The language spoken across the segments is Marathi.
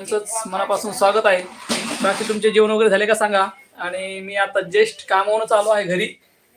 मनापासून स्वागत आहे. बाकी तुमचे जेवण वगैरे झाले का सांगा. आणि मी आता जस्ट कामावूनच आलो आहे घरी.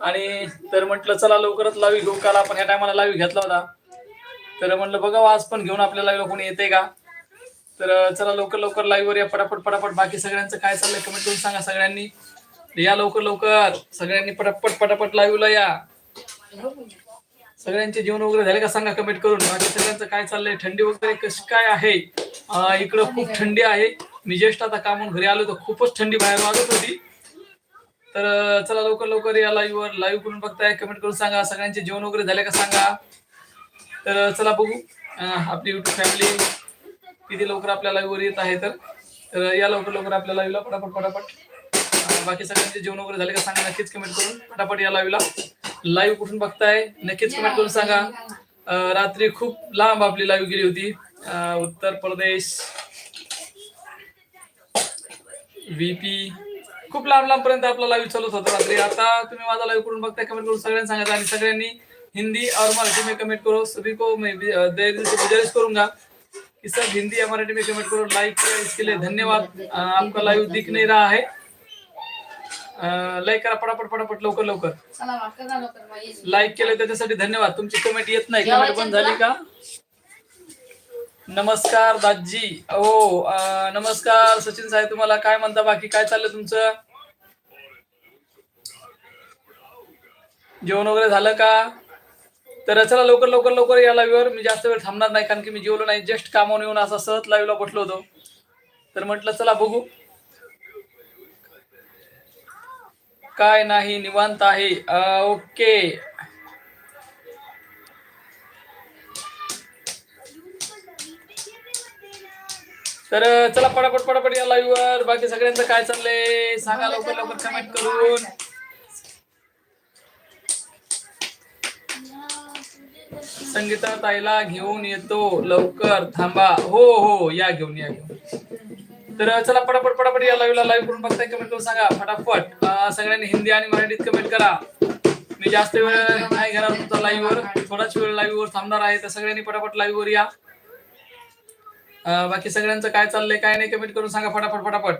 आणि तर म्हटलं चला लवकरच लावी घेऊ काल आपण ह्या टायमाला लावी घेतला होता. तर म्हटलं बघा आज पण घेऊन आपल्या लाईव्हला कोणी येते का? तर चला लवकर लवकर लाईव्हवर या. पटापट पटापट. बाकी सगळ्यांचं काय चाललंय कमेंट करून सांगा सगळ्यांनी. या लवकर लवकर सगळ्यांनी पटापट पटापट लाईव्हला या. सगळ्यांचे जेवण वगैरे झाले का? सांगा कमेंट करून. बाकी सगळ्यांचं काय चाललंय? थंडी वगैरे कशी काय आहे? इकडं खूप थंडी आहे. मी ज्येष्ठ आता कामून घरी आलो तर खूपच थंडी बाहेर वाजत होती. तर चला लवकर लवकर या लाईव्हवर लाईव्ह करून बघताय. कमेंट करून सांगा. सगळ्यांचे जेवण वगैरे झाले का? सांगा. तर चला बघू. आपली युट्यूब फॅमिली किती लवकर आपल्या लाईव्हवर येत आहे तर. या लवकर लवकर आपल्या लाईव्हला पटापट पटापट. बाकी सगळ्यांचे जेवण वगैरे झाले का? सांगा. नक्कीच कमेंट करून. पटापट या लाईव्हला लाईव्ह कुठून बघताय? नक्कीच कमेंट करून सांगा. रात्री खूप लांब आपली लाईव्ह गेली होती. उत्तर प्रदेश. व्हीपी खूप लांब लांब पर्यंत आपला लाईव्ह चालत होता रात्री. आता तुम्ही माझा लाईव्ह करून बघताय कमेंट करून सगळ्यांनी सांगा आणि सगळ्यांनी हिंदी और मराठी में कमेंट करो. सभी को मैं गुजारिश करूंगा कि सब हिंदी या मराठी में कमेंट करो. लाइक किया इसके लिए धन्यवाद. आपका लाइव दिख नहीं रहा है. लाईक करा पटापट पटापट लवकर लवकर. चला करा. लाईक केलं त्याच्यासाठी धन्यवाद. तुमची कमेंट येत नाही. कमेंट बंद झाली का? नमस्कार दाजी अं, नमस्कार सचिन साहेब तुम्हाला काय म्हणता? बाकी काय चाललंय तुमचं? जेवण वगैरे झालं का? तर चला लवकर लवकर लवकर या लाईव्हवर मी जास्त वेळ थांबणार नाही कारण की मी जेवलो नाही. जस्ट कामावून येऊन असा सहज लाईव्हला बसलो होतो. तर म्हटलं चला बघू. काय नाही निवांत आहे. ओके. तर चला पटापट पटापट या लाईव्ह वर. बाकी सगळ्यांचं काय चाललंय? सांगा लवकर लवकर कमेंट करून. संगीता ताईला घेऊन येतो. लवकर थांबा. हो हो या घेऊन या घेऊन. तर चला पटापट पटापट या लाईव्हला लाईव्ह करून बघताय कमेंट करून सांगा. फटाफट सगळ्यांनी हिंदी आणि मराठीत कमेंट करा. मी जास्त वेळ नाही घेणार तुमचा लाईव्ह वर. थोडाच वेळ लाईव्ह वर थांबणार आहे तर सगळ्यांनी पटापट लाईव्ह वर या. बाकी सगळ्यांचं काय चाललंय काय नाही कमेंट करून सांगा फटाफट फटाफट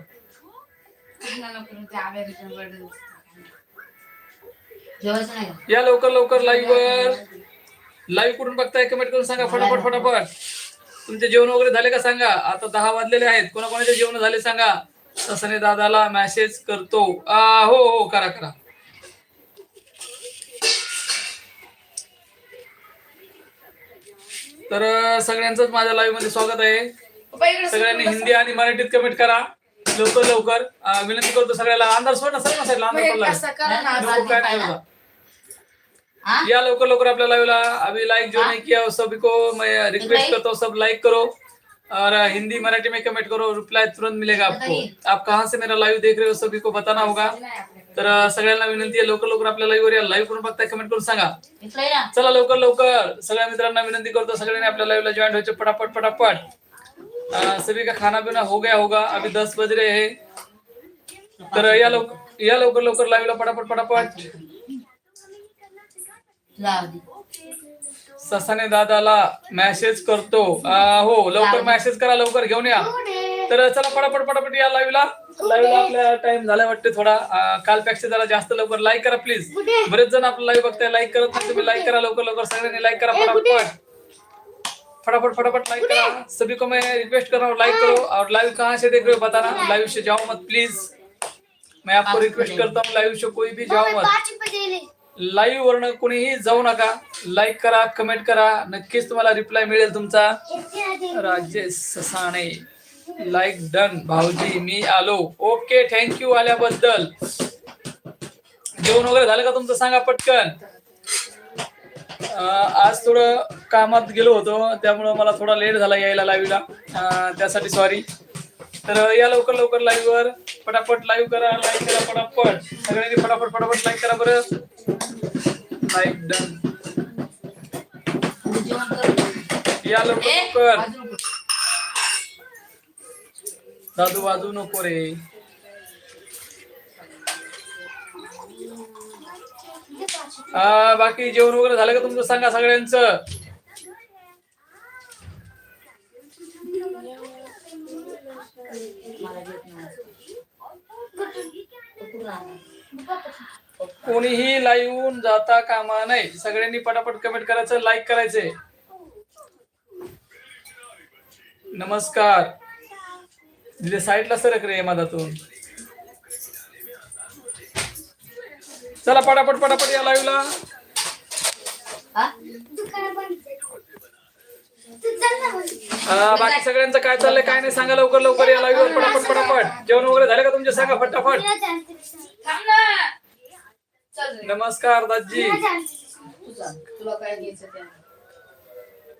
या लवकर लवकर लाईव्ह वर. लाईव्ह करून बघताय कमेंट करून सांगा फटाफट फटाफट. तुमचे जेवण वगैरे झाले का सांगा? आता दहा वाजलेले आहेत. कोणाकोणाचे जेवण झाले सांगा? ससने दादाला मेसेज करतो. आ, हो हो करा करा. तर सगळ्यांचंच माझ्या लाईव्हमध्ये स्वागत आहे. सगळ्यांनी हिंदी आणि मराठीत कमेंट करा. लवकर लवकर. विनंती करतो सगळ्याला. अंधार सोड ना सर ना साईडला. अंधार पडला. काय? या लवकर लवकर आपल्या लाइवला अभी लाइक जो नहीं किया सभी को मैं रिक्वेस्ट करता हूँ सब लाइक करो. और हिंदी मराठी में कमेंट करो रिप्लाई तुरंत मिलेगा आपको. आप कहाँ से मेरा लाइव देख रहे हो सभी को बताना होगा. तर सगळ्यांना विनंती आहे लवकर लवकर आपल्या लाईव्ह या. लाईव्ह करून बघताय कमेंट करून सांगा. चला लवकर लवकर. सगळ्या मित्रांना विनंती करतो सगळ्यांनी आपल्या लाईव्हला जॉईन व्हायचे फटाफट फटाफट अं, सभी का खाना पीना हो गया होगा अभी दस बज रहे हैं. तर या लवकर या लवकर लवकर लाईव्हला फटाफट फटाफट ससाने दादाला मेसेज करतो. आ, हो लवकर मेसेज करा लवकर घेऊन या. तर चला पटापट पटापट या लाईव्हला लाईव्हला आपल्या टाइम झाला वाटते थोडा. आ, कालपेक्षा जरा जास्त लवकर लाईक करा प्लीज बरेच जण आपलं लाईव्ह बघताय लाईक करत नाही तुम्ही लाईक करा लवकर लवकर. सगळ्यांनी लाईक करा फटाफट फटाफट फटाफट लाइक करा. सभी को मैं रिक्वेस्ट कर रहा हूँ लाइक करो. और लाइव कहाँ से देख रहे हो बताना? लाइव से जाओ मत प्लीज मैं आपको रिक्वेस्ट करता हूँ लाइव से कोई भी जाओ मत. लाईव्ह वरनं कोणीही जाऊ नका. लाईक करा कमेंट करा. नक्कीच तुम्हाला रिप्लाय मिळेल तुमचा. राजेश ससाणे. लाईक डन भाऊजी मी आलो. ओके थँक्यू आल्याबद्दल. जेवण वगैरे झालं का तुमचं? सांगा पटकन. आज थोडं कामात गेलो होतो. त्यामुळं मला थोडा लेट झाला यायला लाईव्हला त्यासाठी सॉरी तर या लवकर लवकर लाईव्हवर पटापट लाईव्ह करा लाईक करा पटापट. सगळ्यांनी फटाफट फटाफट लाईक करा बरं. या लवकर कर दादू वाजू नको रे. बाकी जेवण वगैरे झालं का तुमचं? सांगा सगळ्यांचं. कोणीही लाईव्ह जाता कामा नाही सगळ्यांनी पटापट कमेंट करायचं लाईक करायचे. नमस्कार. तिथे साईडला सरक रे मधातून. चला पटापट पटापट या लाईव्हला बाकी सगळ्यांचं काय चाललंय काय नाही सांगा लवकर लवकर या लाईव्हवर पटापट पटापट. जेवण वगैरे झाले का तुमचे? सांगा फटाफट. नमस्कार दाजी. तुला काय घ्यायचं ते आण.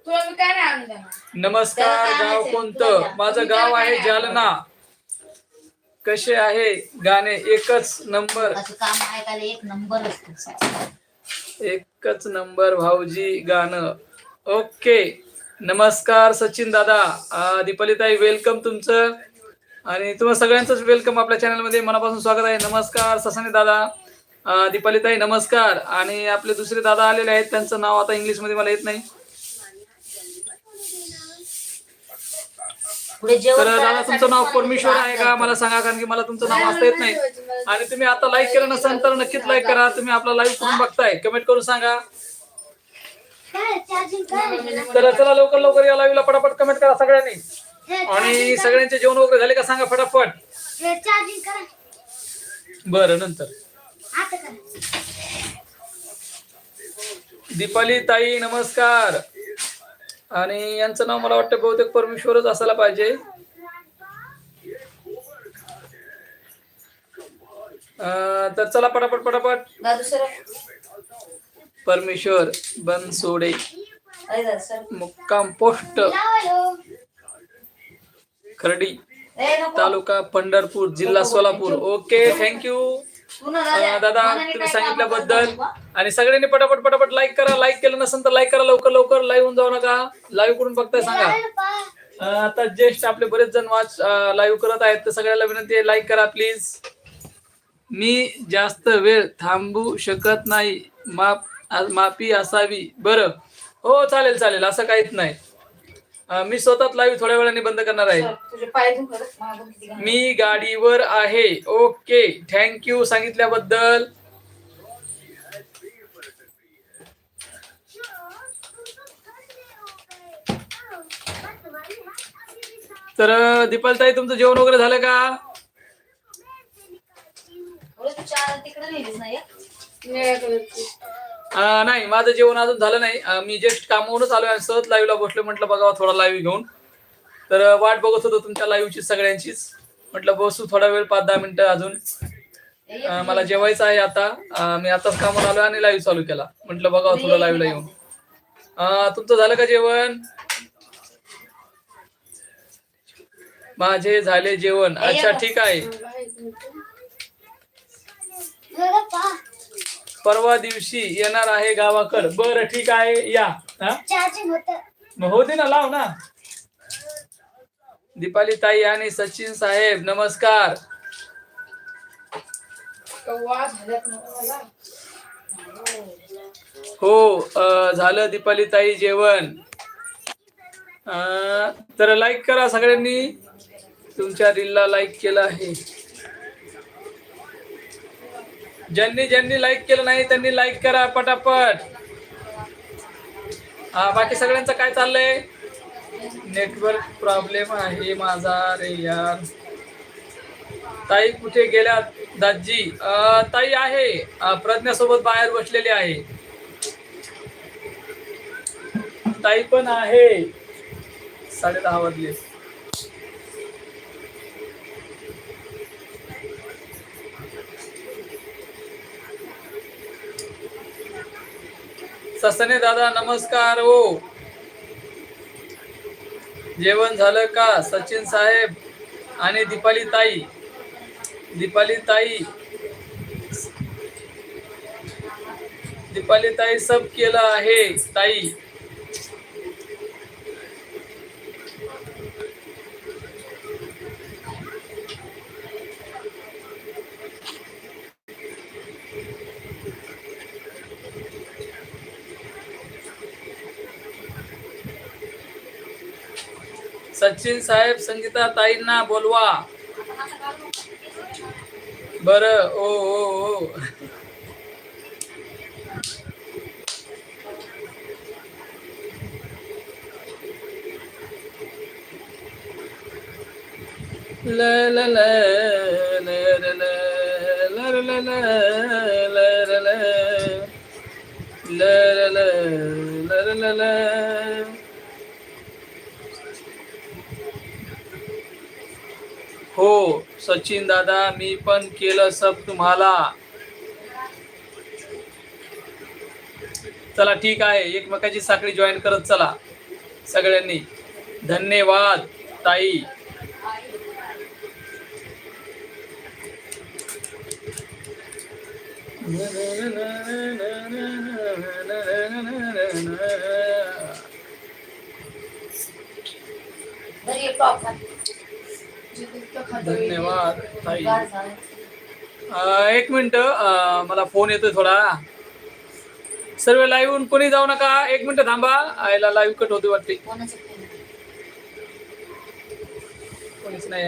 तुला मी काय नाही आणून देणार? नमस्कार गाव? कोणतं? माझं गाव आहे? जालना. कसे आहे? गाणे एकच नंबर. असं काम ऐकायला एक नंबर असतो. एकच नंबर भाऊजी गाणं. ओके. नमस्कार सचिन दादा. दीपालीताई वेलकम तुमचं. आणि तुम्हा सगळ्यांचंच वेलकम आपल्या चॅनलमध्ये मनापासून स्वागत आहे. नमस्कार ससाने दादा. दीपालीताई नमस्कार. आणि आपले दुसरे दादा आलेले आहेत. त्यांचं नाव आता इंग्लिशमध्ये मला येत नाही. तर दादा तुमचं नाव परमेश्वर आहे का. मला सांगा कारण की मला तुमचं नाव वाचता येत नाही. आणि तुम्ही आता लाईक केलं नसेल तर नक्कीच लाईक करा. तुम्ही आपला लाईव्ह करून बघताय. कमेंट करून सांगा. तर चला लवकर लवकर या लाईव्हला पटापट कमेंट करा सगळ्यांनी. आणि सगळ्यांचे जेवण वगैरे झाले का सांगा फटाफट. बरं नंतर. दीपाली ताई नमस्कार. आणि यांचं नाव मला वाटतं बहुतेक परमेश्वरच असायला पाहिजे. तर चला पटापट पटापट. परमेश्वर बनसोडे मुक्काम पोस्ट. खर्डी तालुका पंढरपूर जिल्हा सोलापूर. Okay thank you. अं, दादा तुम्ही सांगितल्याबद्दल आणि सगळ्यांनी पटापट पटापट लाईक करा. लाईक केलं नसेल तर लाईक करा लवकर लवकर. लाईव्ह होऊन जाऊ नका. लाईव्ह करून बघताय सांगा. अं, आता ज्येष्ठ आपले बरेच जण वाच लाईव्ह करत आहेत. तर सगळ्याला विनंती आहे लाईक करा प्लीज मी जास्त वेळ थांबू शकत नाही. माप आ- माफी असावी. बरं. हो चालेल चालेल. असं काहीच नाही. अं, मी स्वतःच लाईव्ह थोड्या वेळाने बंद करणार आहे. सर, तुझे पाय दुखत मागून किती घाण. मी गाडीवर आहे. ओके. थँक्यू सांगितल्याबद्दल. तर दीपालताई तुमचं जेवण वगैरे झालं का? बरं, तू चार तिकडे नेलीस ना एक? अं, नाही माझं जेवण अजून झालं नाही. मी जस्ट कामावरूनच आलो आणि सहज लाईव्हला बसलो म्हटलं बघावा थोडा लाईव्ह घेऊन. तर वाट बघत होतो तुमच्या लाईव्हची सगळ्यांचीच. म्हटलं बसू थोडा वेळ पाच दहा मिनिटं अजून. मला जेवायचं आहे आता. मी आताच कामावर आलो आणि लाईव्ह चालू केला. म्हटलं बघावा थोडं लाईव्हला येऊन. तुमचं झालं का जेवण? माझे झाले जेवण. अच्छा ठीक आहे. परवा दिवशी येणार आहे गावाकड. बर ठीक आहे या. हा? दे ना लाव ना. दीपाली ताई आणि सचिन साहेब नमस्कार. हो झालं दीपाली ताई जेवण. तर लाईक करा सगळ्यांनी. तुमच्या रीलला लाईक केलं आहे. ज्यांनी ज्यांनी लाईक केलं नाही त्यांनी लाईक करा पटापट. हा बाकी सगळ्यांचं काय चाललंय? नेटवर्क प्रॉब्लेम आहे माझा रे यार. ताई कुठे गेल्या? दाजी अं, ताई आहे. प्रज्ञासोबत बाहेर बसलेली आहे. ताई पण आहे. साडे दहा वाजले. ससने दादा नमस्कार हो. जेवण झालं का सचिन साहेब आणि दीपाली ताई दीपाली ताई दीपाली ताई सब केलं आहे ताई. Sakit saip, sengkita, tainna, bolua, bara, oo. हो सचिन दादा मी पण केलं सब तुम्हाला. चला ठीक आहे. एकमेकाची साखळी जॉईन करत चला सगळ्यांनी. धन्यवाद ताई. धन्यवाद ताई. एक मिनिट मला फोन येतोय थोडा. सर्व लाईव्ह कोणी जाऊ नका. एक मिनिट थांबा. आयला लाईव्ह कट होते वाटते. कोणाचं नाही.